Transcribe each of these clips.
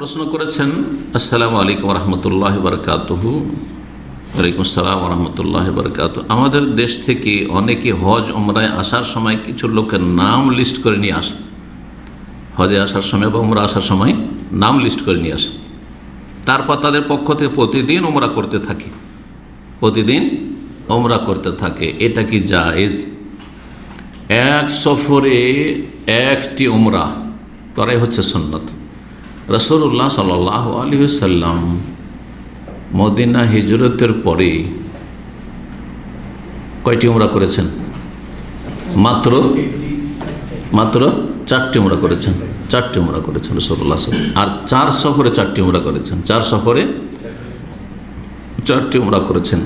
প্রশ্ন করেছেন, আসসালামু আলাইকুম রহমতুল্লাহ বরকাতহু। ওয়ালাইকুম আসসালাম রহমতুল্লাহ বরকাত আমাদের দেশ থেকে অনেকে হজ ওমরায় আসার সময় কিছু লোকের নাম লিস্ট করে নিয়ে আসে। হজে আসার সময় বা ওমরা আসার সময় নাম লিস্ট করে নিয়ে আসে। তারপর তাদের পক্ষ থেকে প্রতিদিন ওমরা করতে থাকে। প্রতিদিন ওমরা করতে থাকে। এটা কি জায়েজ? এক সফরে একটি ওমরা করাই হচ্ছে সন্ন্যত রসুল্লাহ সাল আলী সাল্লাম মদিনা হিজরতের পরে কয়টি উমরা করেছেন? মাত্র? মাত্র চারটি উমরা করেছেন। চারটি উমরা করেছেন রসুল্লাহ আর চার সফরে চারটি উমরা করেছেন। চার সফরে চারটি উমরা করেছেন।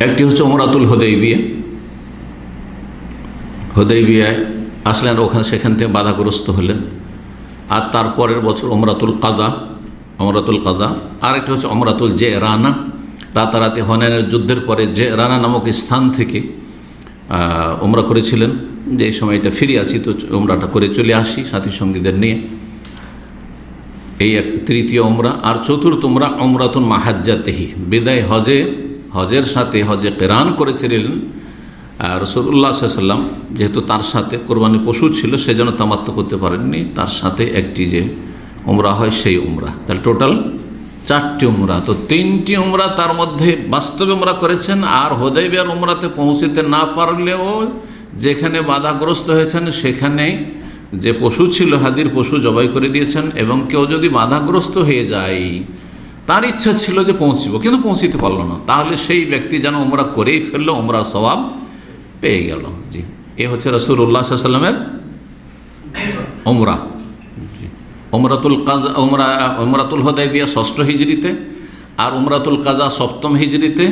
একটি হচ্ছে ওমরাতুল হদেই বিয়ে হদেই বিয়ায় আসলেন, ওখানে সেখান থেকে বাধাগ্রস্ত হলেন। আর তারপরের বছর অমরাতুল কাজা অমরাতুল কাজা। আরেকটি হচ্ছে অমরাতুল জে রানা রাতারাতি হনানের যুদ্ধের পরে জে রানা নামক স্থান থেকে ওমরা করেছিলেন। যে এই সময়টা ফিরে আসি, তো ওমরাটা করে চলে আসি সাথী সঙ্গীদের নিয়ে। এই এক তৃতীয় ওমরা। আর চতুর্থ ওমরা অমরাতুন মাহাজ্জাতেহি। বিদায় হজে, হজের সাথে হজে কেরান করেছিলেন। রসুল্লাহ সাল্লাম যেহেতু তার সাথে কোরবানি পশু ছিল, সেজন্য তামাত্ম করতে পারেননি। তার সাথে একটি যে উমরা হয়, সেই উমরা। তাহলে টোটাল চারটি উমরা। তো তিনটি উমরা তার মধ্যে বাস্তবে উমরা করেছেন, আর হোদাইবিয়ার উমরাতে পৌঁছিতে না পারলেও যেখানে বাধাগ্রস্ত হয়েছেন, সেখানে যে পশু ছিল, হাদির পশু জবাই করে দিয়েছেন, এবং কেউ যদি বাধাগ্রস্ত হয়ে যায়, তার ইচ্ছা ছিল যে পৌঁছিব, কিন্তু পৌঁছিতে পারল না। তাহলে সেই ব্যক্তি যেন উমরা করেই ফেলল উমরার স্বভাব পেয়ে গেল জি। এ হচ্ছে রসুল্লাহ সাল্লামের ওমরা জি। ওমরাতুল কাজা ওমরা ওমরাতুল হদাইবিয়া ষষ্ঠ হিজড়িতে আর উমরাতুল কাজা সপ্তম হিজড়িতে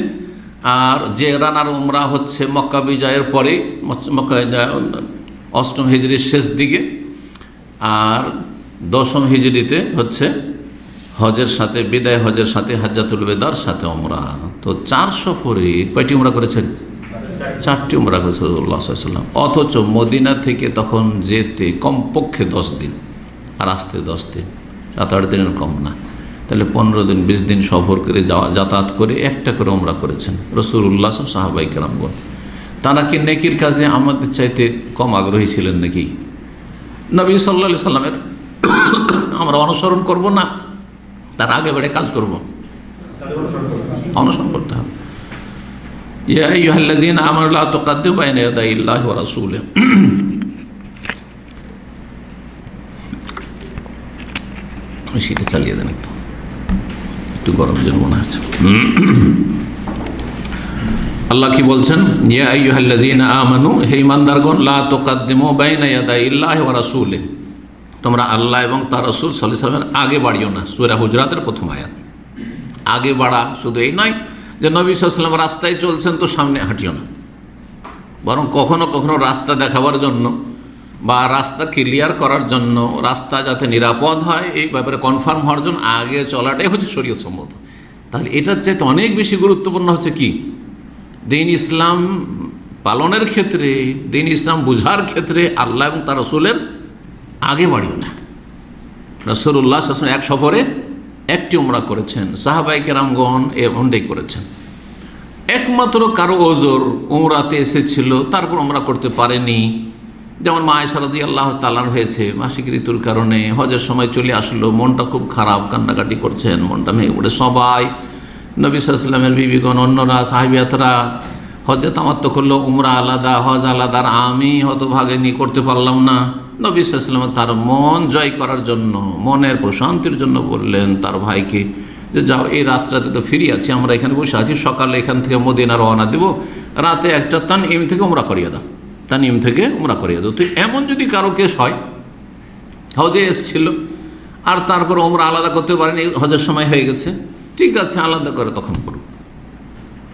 আর যে রানার উমরা হচ্ছে মক্কা বিজয়ের পরে মক্কা, অষ্টম হিজড়ির শেষ দিকে। আর দশম হিজড়িতে হচ্ছে হজের সাথে, বিদায় হজের সাথে হাজাতুল বেদার সাথে ওমরা তো চার সফরে কয়টি উমরা করেছেন? চারটি উমরা করেছে সাল্লাম অথচ মদিনা থেকে তখন যেতে কমপক্ষে দশ দিন, আর আসতে দশ দিন। সাত আট দিনের কম না। তাহলে পনেরো দিন, বিশ দিন সফর করে যাওয়া, যাতায়াত করে একটা করে ওমরা করেছেন রসুল্লাহ সব সাহাবাই কেরামগণ তারা কি নেকির কাজে আমাদের চাইতে কম আগ্রহী ছিলেন নাকি? নবী সাল্লা সাল্লামের আমরা অনুসরণ করব না। তার আগে বেড়ে কাজ করব। অনুসরণ করতে হবে। ইয়া আইয়ুহাল্লাযীনা আমানু লা তুকাদ্দিমু বাইনা ইয়াদাই ইল্লাহি ওয়া রাসূলিহি সেটা চালিয়ে দেন একটু গরম যেন মনে হচ্ছে। আল্লাহ কি বলছেন? ইয়া আইয়ুহাল্লাযীনা আমানু হে ঈমানদারগণ লা তুকাদ্দিমু বাইনা ইয়াদাই ইল্লাহি ওয়া রাসূলিহি তোমরা আল্লাহ এবং তার রসুল সাল্লাল্লাহু আলাইহি আগে বাড়িও না। সূরা হুজরাতের প্রথম আয়াত। আগে বাড়া শুধু এই নয় যে নবী সাল্লাম রাস্তায় চলছেন তো সামনে হাঁটিও না। বরং কখনো কখনো রাস্তা দেখাবার জন্য বা রাস্তা ক্লিয়ার করার জন্য রাস্তা যাতে নিরাপদ হয়, এই ব্যাপারে কনফার্ম হওয়ার জন্য আগে চলাটাই হচ্ছে শরীয়ত সম্মত। তাহলে এটার চাইতে অনেক বেশি গুরুত্বপূর্ণ হচ্ছে কি? দিন ইসলাম পালনের ক্ষেত্রে, দিন ইসলাম বুঝার ক্ষেত্রে আল্লাহ এবং তার রসুলের আগে বাড়িও না। রসুল্লাহ এক সফরে একটি উমরা করেছেন সাহাবাই কেরামগণ এ ওন্ডে করেছেন। একমাত্র কারও ওজোর উমরাতে এসেছিল, তারপর উমরা করতে পারেনি। যেমন মা সারাদি আল্লাহ তালার হয়েছে, মাসিক ঋতুর কারণে হজের সময় চলে আসলো, মনটা খুব খারাপ, কান্নাকাটি করছেন, মনটা ভেঙে পড়ে। সবাই নবী সাল্লামের বিবিগণ, অন্যরা, সাহেবিয়াতরা, হজে তামাত্ম করল, উমরা আলাদা, হজ আলাদা, আর আমি হতভাগিনী করতে পারলাম না। নবী সাল্লাম তার মন জয় করার জন্য, মনের প্রশান্তির জন্য বললেন, তার ভাইকে যে যাও, এই রাতটাতে তো ফিরে আছি, আমরা এখানে বসে আছি, সকালে এখান থেকে মদিনা রওনা দেব, রাতে একটা তান ইম থেকে উমরা করিয়ে দাও। তান ইম থেকে উমরা করিয়ে দাও। তো এমন যদি কারও কেস হয়, হজে এসছিল, আর তারপর উমরা আলাদা করতে পারেনি, হজের সময় হয়ে গেছে, ঠিক আছে, আলাদা করে তখন করুক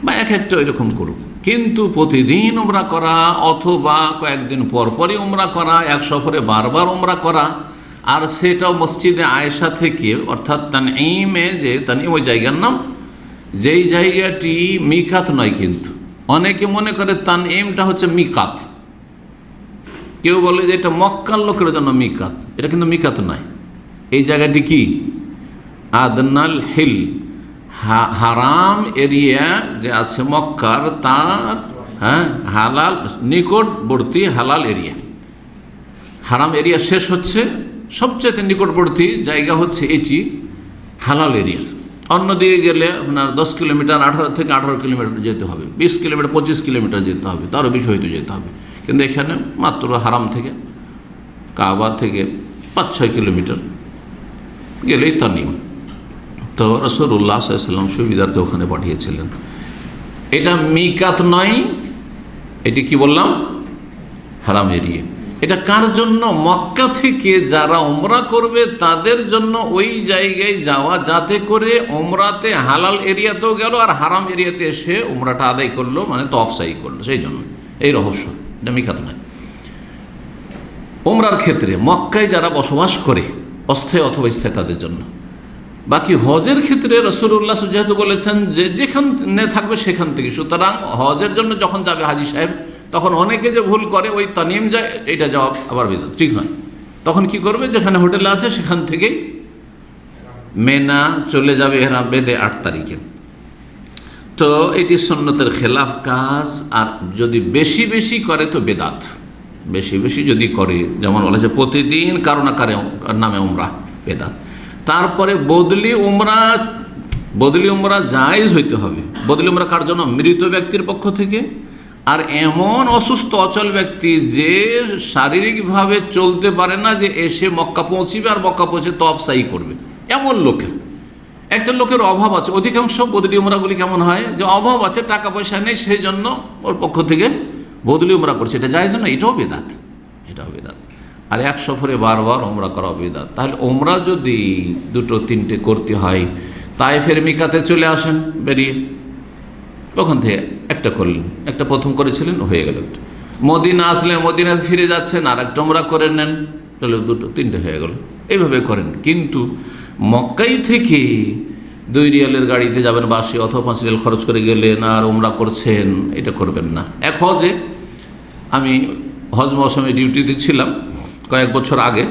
বা এক একটা এরকম করুক। কিন্তু প্রতিদিন ওমরা করা অথবা কয়েকদিন পর পরই উমরা করা, এক সফরে বারবার ওমরা করা, আর সেটাও মসজিদে আয়েশা থেকে, অর্থাৎ তান ইমে যে তান ওই জায়গার নাম, যেই জায়গাটি মিকাত নয় কিন্তু। অনেকে মনে করে তান ইমটা হচ্ছে মিকাত। কেউ বলে যে এটা মক্কার লোকের জন্য মিকাত, এটা কিন্তু মিকাত নয়। এই জায়গাটি কি? আদনাল হিল। হারাম এরিয়া যে আছে মক্কার, তার হ্যাঁ হালাল, নিকটবর্তী হালাল এরিয়া। হারাম এরিয়া শেষ হচ্ছে সবচেয়ে নিকটবর্তী জায়গা হচ্ছে এটি হালাল এরিয়ার অন্যদিকে গেলে আপনার দশ কিলোমিটার, আঠারো থেকে আঠারো কিলোমিটার যেতে হবে, বিশ কিলোমিটার, পঁচিশ কিলোমিটার যেতে হবে, তারও বেশি হয়তো যেতে হবে। কিন্তু এখানে মাত্র হারাম থেকে, কাবা থেকে পাঁচ ছয় কিলোমিটার গেলেই তার নিয়ম। তো রসুল্লাহ সাল্লাম সুবিধার্থে ওখানে পাঠিয়েছিলেন। এটা মিকাত নয়, এটি কি বললাম? হারাম এরিয়ে এটা কার জন্য? মক্কা থেকে যারা ওমরা করবে, তাদের জন্য ওই জায়গায় যাওয়া, যাতে করে ওমরাতে হালাল এরিয়াতেও গেল আর হারাম এরিয়াতে এসে ওমরাটা আদায় করল মানে তো অফসাই করল। সেই জন্য। এই রহস্য। এটা মিকাত নয়। ওমরার ক্ষেত্রে মক্কায় যারা বসবাস করে, অস্থায়ী অথবা স্থায়ী তাদের জন্য। বাকি হজের ক্ষেত্রে রসুল্লাহ যেহেতু বলেছেন যে যেখানে থাকবে সেখান থেকে। সুতরাং হজের জন্য যখন যাবে হাজি সাহেব, তখন অনেকে যে ভুল করে, ওই তানিম যায় এটা যাওয়া আবার বিদাত। ঠিক নয়। তখন কি করবে? যেখানে হোটেল আছে, সেখান থেকেই মেনা চলে যাবে এরা বেদে আট তারিখে। তো এটি সন্ন্যতের খেলাফ কাজ, আর যদি বেশি বেশি করে তো বেদাত। বেশি বেশি যদি করে, যেমন বলা যায় প্রতিদিন কারও না কারে নামে উমরা, বেদাত। তারপরে বদলি উমরা বদলি উমরা জায়জ হইতে হবে। বদলি উমরা কার জন্য? মৃত ব্যক্তির পক্ষ থেকে। আর এমন অসুস্থ, অচল ব্যক্তি যে শারীরিকভাবে চলতে পারে না যে এসে মক্কা পৌঁছিবে আর মক্কা পৌঁছে তফসাই করবে। এমন লোকের। একটা লোকের অভাব আছে। অধিকাংশ বদলি উমরাগুলি কেমন হয়? যে অভাব আছে, টাকা পয়সা নেই, সেই জন্য ওর পক্ষ থেকে বদলি উমরা করছে। এটা যায় না? এটাও বেদাত। এটাও বেদাত। আর এক সফরে বারবার ওমরা করা বেদাত। তাহলে ওমরা যদি দুটো তিনটে করতে হয় তাই ফের মিকাতে চলে আসেন বেরিয়ে। ওখান থেকে একটা করলেন, একটা প্রথম করেছিলেন, হয়ে গেল মদিনা আসলেন, মদিনা ফিরে যাচ্ছেন আর একটা ওমরা করে নেন, তাহলে দুটো, তিনটে হয়ে গেল। এইভাবে করেন। কিন্তু মক্কাই থেকে দুই রিয়ালের গাড়িতে যাবেন বাসে, অথবা পাঁচ রিয়াল খরচ করে গেলেন আর ওমরা করছেন, এটা করবেন না। এক হজে আমি হজ মৌসুমে ডিউটিতে ছিলাম কয়েক বছর আগে,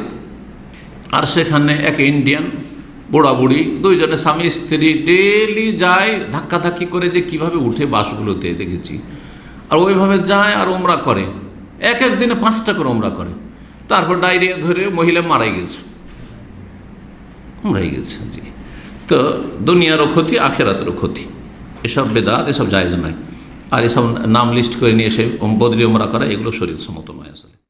আর সেখানে এক ইন্ডিয়ান বুড়া বুড়ি দুইজনে স্বামী স্ত্রী ডেলি যায়, ধাক্কাধাক্কি করে যে কীভাবে উঠে বাসগুলোতে দেখেছি। আর ওইভাবে যায় আর ওমরা করে। এক এক দিনে পাঁচটা করে ওমরা করে। তারপর ডায়রিয়া ধরে মহিলা মারাই গেছে। মারাই গেছে, জি। তো দুনিয়ারও ক্ষতি, আখেরাতেরও ক্ষতি। এসব বেদাত, এসব জায়েজ নয়। আর এসব নাম লিস্ট করে নিয়ে এসে বদলি ওমরা করা, এগুলো শরীর সম্মত নয় আসলে।